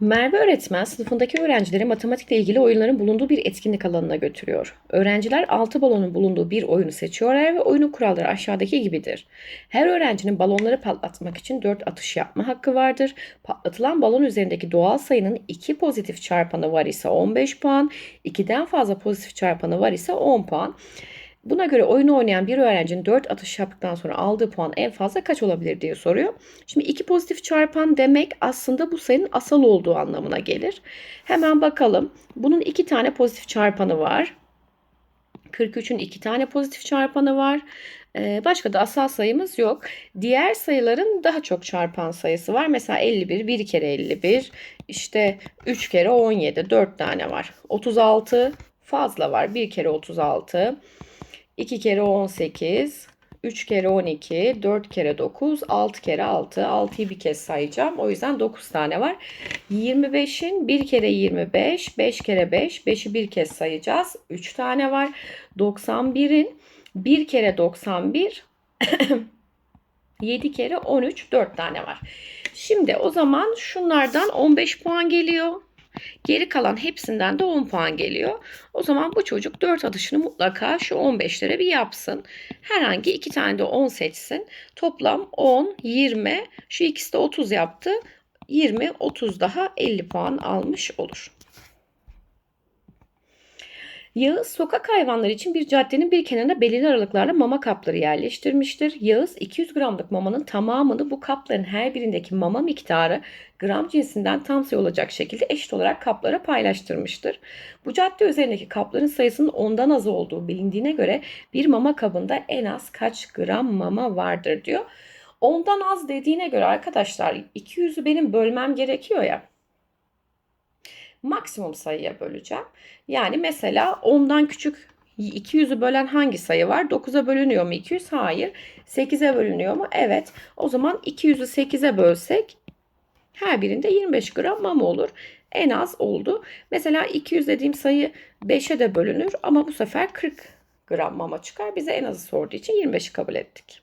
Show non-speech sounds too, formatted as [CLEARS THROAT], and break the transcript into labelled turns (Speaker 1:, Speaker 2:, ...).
Speaker 1: Merve öğretmen sınıfındaki öğrencileri matematikle ilgili oyunların bulunduğu bir etkinlik alanına götürüyor. Öğrenciler 6 balonun bulunduğu bir oyunu seçiyorlar ve oyunun kuralları aşağıdaki gibidir. Her öğrencinin balonları patlatmak için 4 atış yapma hakkı vardır. Patlatılan balon üzerindeki doğal sayının 2 pozitif çarpanı var ise 15 puan, 2'den fazla pozitif çarpanı var ise 10 puan. Buna göre oyunu oynayan bir öğrencinin 4 atış yaptıktan sonra aldığı puan en fazla kaç olabilir diye soruyor. Şimdi iki pozitif çarpan demek aslında bu sayının asal olduğu anlamına gelir. Hemen bakalım. Bunun iki tane pozitif çarpanı var. 43'ün iki tane pozitif çarpanı var. Ee, başka da asal sayımız yok. Diğer sayıların daha çok çarpan sayısı var. Mesela 51, 1 kere 51, işte 3 kere 17, 4 tane var. 36 fazla var. 1 kere 36. 2 kere 18, 3 kere 12, 4 kere 9, 6 kere 6. 6'yı bir kez sayacağım. O yüzden 9 tane var. 25'in 1 kere 25, 5 kere 5, 5'i bir kez sayacağız. 3 tane var. 91'in 1 kere 91, 7 [CLEARS THROAT] kere 13, 4 tane var. Şimdi o zaman şunlardan 15 puan geliyor. Geri kalan hepsinden de 10 puan geliyor. O zaman bu çocuk 4 atışını mutlaka şu 15'lere bir yapsın. Herhangi iki tane de 10 seçsin. Toplam 10, 20, şu ikisi de 30 yaptı. 20, 30 daha 50 puan almış olur. Yağız sokak hayvanları için bir caddenin bir kenarına belirli aralıklarla mama kapları yerleştirmiştir. Yağız 200 gramlık mamanın tamamını bu kapların her birindeki mama miktarı gram cinsinden tam sayı olacak şekilde eşit olarak kaplara paylaştırmıştır. Bu cadde üzerindeki kapların sayısının ondan az olduğu bilindiğine göre bir mama kabında en az kaç gram mama vardır diyor. Ondan az dediğine göre arkadaşlar 200'ü benim bölmem gerekiyor ya maksimum sayıya böleceğim. Yani mesela 10'dan küçük 200'ü bölen hangi sayı var? 9'a bölünüyor mu 200? Hayır. 8'e bölünüyor mu? Evet. O zaman 200'ü 8'e bölsek her birinde 25 gram mama olur. En az oldu. Mesela 200 dediğim sayı 5'e de bölünür ama bu sefer 40 gram mama çıkar. Bize en azı sorduğu için 25'i kabul ettik.